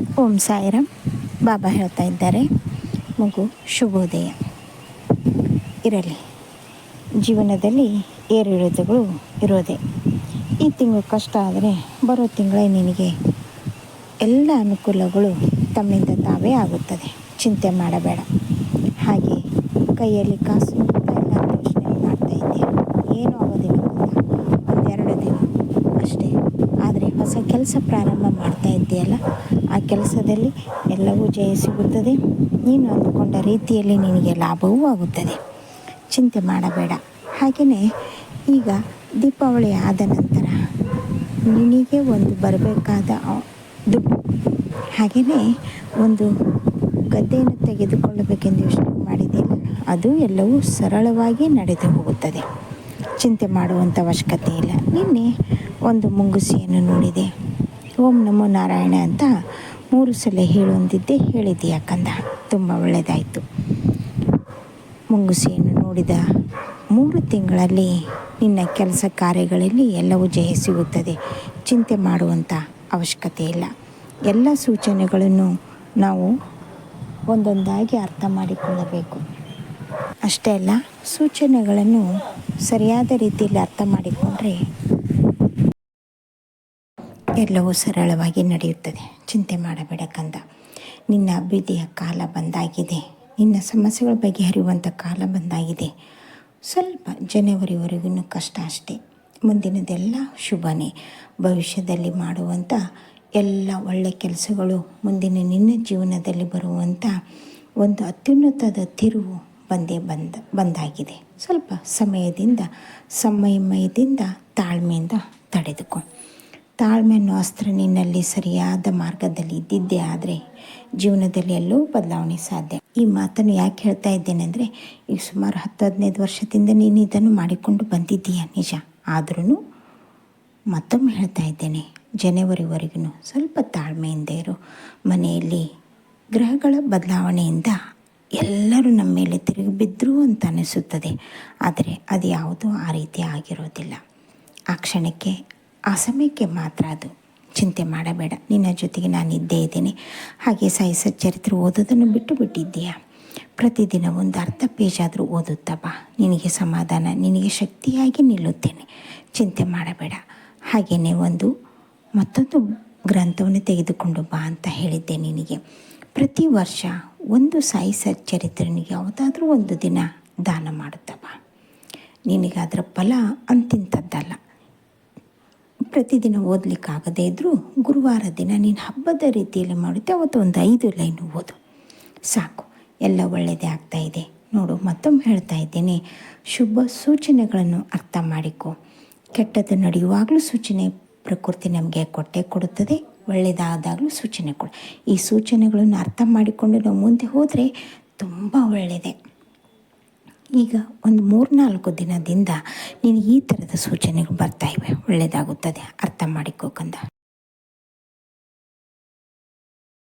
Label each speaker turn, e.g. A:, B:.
A: ಓಂ ಸಾಯಿರಾಮ್. ಬಾಬಾ ಹೇಳ್ತಾ ಇದ್ದಾರೆ, ಮಗು ಶುಭೋದಯ. ಇರಲಿ, ಜೀವನದಲ್ಲಿ ಏರಿಳಿತಗಳು ಇರೋದೆ. ಈ ತಿಂಗಳು ಕಷ್ಟ ಆದರೆ ಬರೋ ತಿಂಗಳೇ ನಿನಗೆ ಎಲ್ಲ ಅನುಕೂಲಗಳು ತಮ್ಮಿಂದ ತಾವೇ ಆಗುತ್ತದೆ. ಚಿಂತೆ ಮಾಡಬೇಡ. ಹಾಗೆ ಕೈಯಲ್ಲಿ ಕಾಸು ಯೋಚನೆ ಮಾಡ್ತಾ ಇದ್ದೆ. ಏನೂ ಆಗೋದಿಲ್ಲ ಒಂದೆರಡು ದಿನ ಅಷ್ಟೇ ಆದರೆ ಹೊಸ ಕೆಲಸ ಪ್ರಾರಂಭ ಮಾಡ್ತಾ ಇದ್ದೀಯಲ್ಲ, ಆ ಕೆಲಸದಲ್ಲಿ ಎಲ್ಲವೂ ಜಯ ಸಿಗುತ್ತದೆ ನೀನು ಅಂದುಕೊಂಡ ರೀತಿಯಲ್ಲಿ ನಿನಗೆ ಲಾಭವೂ ಆಗುತ್ತದೆ. ಚಿಂತೆ ಮಾಡಬೇಡ. ಹಾಗೆಯೇ ಈಗ ದೀಪಾವಳಿ ಆದ ನಂತರ ನಿನಗೆ ಒಂದು ಬರಬೇಕಾದ ದುಡ್ಡು. ಹಾಗೆಯೇ ಒಂದು ಗದ್ದೆಯನ್ನು ತೆಗೆದುಕೊಳ್ಳಬೇಕೆಂದು ಯೋಚನೆ ಮಾಡಿದ್ದೇನೆ ಅದು ಎಲ್ಲವೂ ಸರಳವಾಗಿ ನಡೆದು ಹೋಗುತ್ತದೆ. ಚಿಂತೆ ಮಾಡುವಂಥ ಅವಶ್ಯಕತೆ ಇಲ್ಲ. ನಿನ್ನೆ ಒಂದು ಮುಂಗುಸಿಯನ್ನು ನೋಡಿದೆ. ಓಂ ನಮೋ ನಾರಾಯಣ ಅಂತ ಮೂರು ಸಲ ಹೇಳುವಂತಿದ್ದೆ ಹೇಳಿದ್ದೆ ಕಂದ? ತುಂಬ ಒಳ್ಳೆಯದಾಯಿತು ಮುಂಗುಸಿಯನ್ನು ನೋಡಿದ ಮೂರು ತಿಂಗಳಲ್ಲಿ ನಿನ್ನ ಕೆಲಸ ಕಾರ್ಯಗಳಲ್ಲಿ ಎಲ್ಲವೂ ಜಯ ಸಿಗುತ್ತದೆ ಚಿಂತೆ ಮಾಡುವಂಥ ಅವಶ್ಯಕತೆ ಇಲ್ಲ. ಎಲ್ಲ ಸೂಚನೆಗಳನ್ನು ನಾವು ಒಂದೊಂದಾಗಿ ಅರ್ಥ ಮಾಡಿಕೊಳ್ಳಬೇಕು. ಅಷ್ಟೇ ಅಲ್ಲ, ಸೂಚನೆಗಳನ್ನು ಸರಿಯಾದ ರೀತಿಯಲ್ಲಿ ಅರ್ಥ ಮಾಡಿಕೊಂಡ್ರೆ ಎಲ್ಲವೂ ಸರಳವಾಗಿ ನಡೆಯುತ್ತದೆ. ಚಿಂತೆ ಮಾಡಬೇಡ ಕಂದ. ನಿನ್ನ ಅಭಿವೃದ್ಧಿಯ ಕಾಲ ಬಂದಾಗಿದೆ. ನಿನ್ನ ಸಮಸ್ಯೆಗಳ ಬಗೆಹರಿಯುವಂಥ ಕಾಲ ಬಂದಾಗಿದೆ. ಸ್ವಲ್ಪ ಜನವರಿವರೆಗೂ ಕಷ್ಟ ಅಷ್ಟೇ. ಮುಂದಿನದೆಲ್ಲ ಶುಭನೇ. ಭವಿಷ್ಯದಲ್ಲಿ ಮಾಡುವಂಥ ಎಲ್ಲ ಒಳ್ಳೆಯ ಕೆಲಸಗಳು, ಮುಂದಿನ ನಿನ್ನ ಜೀವನದಲ್ಲಿ ಬರುವಂಥ ಒಂದು ಅತ್ಯುನ್ನತದ ತಿರುವು ಬಂದೇ ಬಂದ, ಬಂದಾಗಿದೆ. ಸ್ವಲ್ಪ ಸಮಯದಿಂದ, ಸಮಯಮಯದಿಂದ ತಾಳ್ಮೆಯಿಂದ ತಡೆದುಕೊ. ತಾಳ್ಮೆ ಅಸ್ತ್ರ ನಿನ್ನಲ್ಲಿ ಸರಿಯಾದ ಮಾರ್ಗದಲ್ಲಿ ಇದ್ದಿದ್ದೇ ಆದರೆ ಜೀವನದಲ್ಲಿ ಎಲ್ಲೂ ಬದಲಾವಣೆ ಸಾಧ್ಯ. ಈ ಮಾತನ್ನು ಯಾಕೆ ಹೇಳ್ತಾ ಇದ್ದೇನೆ ಅಂದರೆ ಈಗ ಸುಮಾರು ಹತ್ತು, ಹದಿನೈದು ವರ್ಷದಿಂದ ನೀನು ಇದನ್ನು ಮಾಡಿಕೊಂಡು ಬಂದಿದ್ದೀಯ? ನಿಜ. ಆದ್ರೂ ಮತ್ತೊಮ್ಮೆ ಹೇಳ್ತಾ ಇದ್ದೇನೆ, ಜನವರಿವರೆಗೂ ಸ್ವಲ್ಪ ತಾಳ್ಮೆಯಿಂದ ಇರು. ಮನೆಯಲ್ಲಿ ಗ್ರಹಗಳ ಬದಲಾವಣೆಯಿಂದ ಎಲ್ಲರೂ ನಮ್ಮ ಮೇಲೆ ತಿರುಗಿ ಬಿದ್ದರು ಅಂತ ಅನಿಸುತ್ತದೆ. ಆದರೆ ಅದು ಯಾವುದೂ ಆ ರೀತಿ ಆಗಿರೋದಿಲ್ಲ. ಆ ಕ್ಷಣಕ್ಕೆ ಆ ಸಮಯಕ್ಕೆ ಮಾತ್ರ ಅದು ಚಿಂತೆ ಮಾಡಬೇಡ. ನಿನ್ನ ಜೊತೆಗೆ ನಾನು ಇದ್ದೇ ಇದ್ದೇನೆ. ಹಾಗೆ ಸಾಯಿ ಸಚ್ಚರಿತ್ರೆ ಓದೋದನ್ನು ಬಿಟ್ಟು ಬಿಟ್ಟಿದ್ದೀಯಾ. ಪ್ರತಿದಿನ ಒಂದು ಅರ್ಧ ಪೇಜ್ ಆದರೂ ಓದುತ್ತಾ ಬಾ. ನಿನಗೆ ಸಮಾಧಾನ, ನಿನಗೆ ಶಕ್ತಿಯಾಗಿ ನಿಲ್ಲುತ್ತೇನೆ. ಚಿಂತೆ ಮಾಡಬೇಡ. ಹಾಗೆಯೇ ಒಂದು, ಮತ್ತೊಂದು ಗ್ರಂಥವನ್ನು ತೆಗೆದುಕೊಂಡು ಬಾ ಅಂತ ಹೇಳಿದ್ದೆ ನಿನಗೆ. ಪ್ರತಿ ವರ್ಷ ಒಂದು ಸಾಯಿ ಸಚ್ಚರಿತ್ರನಿಗೆ ಯಾವುದಾದ್ರೂ ಒಂದು ದಿನ ದಾನ ಮಾಡುತ್ತಾ ಬಾ. ನಿನಗೆ ಅದರ ಫಲ ಅಂತಿಂಥದ್ದಲ್ಲ. ಪ್ರತಿದಿನ ಓದಲಿಕ್ಕಾಗದೇ ಇದ್ದರೂ ಗುರುವಾರ ದಿನ ನೀನು ಹಬ್ಬದ ರೀತಿಯಲ್ಲಿ ಮಾಡುತ್ತೆ, ಅವತ್ತು ಒಂದು ಐದು ಲೈನು ಓದು. ಸಾಕು, ಎಲ್ಲ ಒಳ್ಳೆಯದೇ ಆಗ್ತಾ ಇದೆ. ನೋಡು, ಮತ್ತೊಮ್ಮೆ ಹೇಳ್ತಾ ಇದ್ದೀನಿ. ಶುಭ ಸೂಚನೆಗಳನ್ನು ಅರ್ಥ ಮಾಡಿಕೊ. ಕೆಟ್ಟದ್ದು ನಡೆಯುವಾಗಲೂ ಸೂಚನೆ ಪ್ರಕೃತಿ ನಮಗೆ ಕೊಟ್ಟೆ ಕೊಡುತ್ತದೆ ಒಳ್ಳೆಯದಾದಾಗಲೂ ಸೂಚನೆ ಕೊಡು. ಈ ಸೂಚನೆಗಳನ್ನು ಅರ್ಥ ಮಾಡಿಕೊಂಡು ನಾವು ಮುಂದೆ ಹೋದರೆ ತುಂಬ ಒಳ್ಳೆಯದೇ ಈಗ ಒಂದು ಮೂರ್ನಾಲ್ಕು ದಿನದಿಂದ ನಿನಗೆ ಈ ಥರದ ಸೂಚನೆಗಳು ಬರ್ತಾ ಇವೆ. ಒಳ್ಳೆಯದಾಗುತ್ತದೆ. ಅರ್ಥ ಮಾಡಿಕೋ ಕಂದ.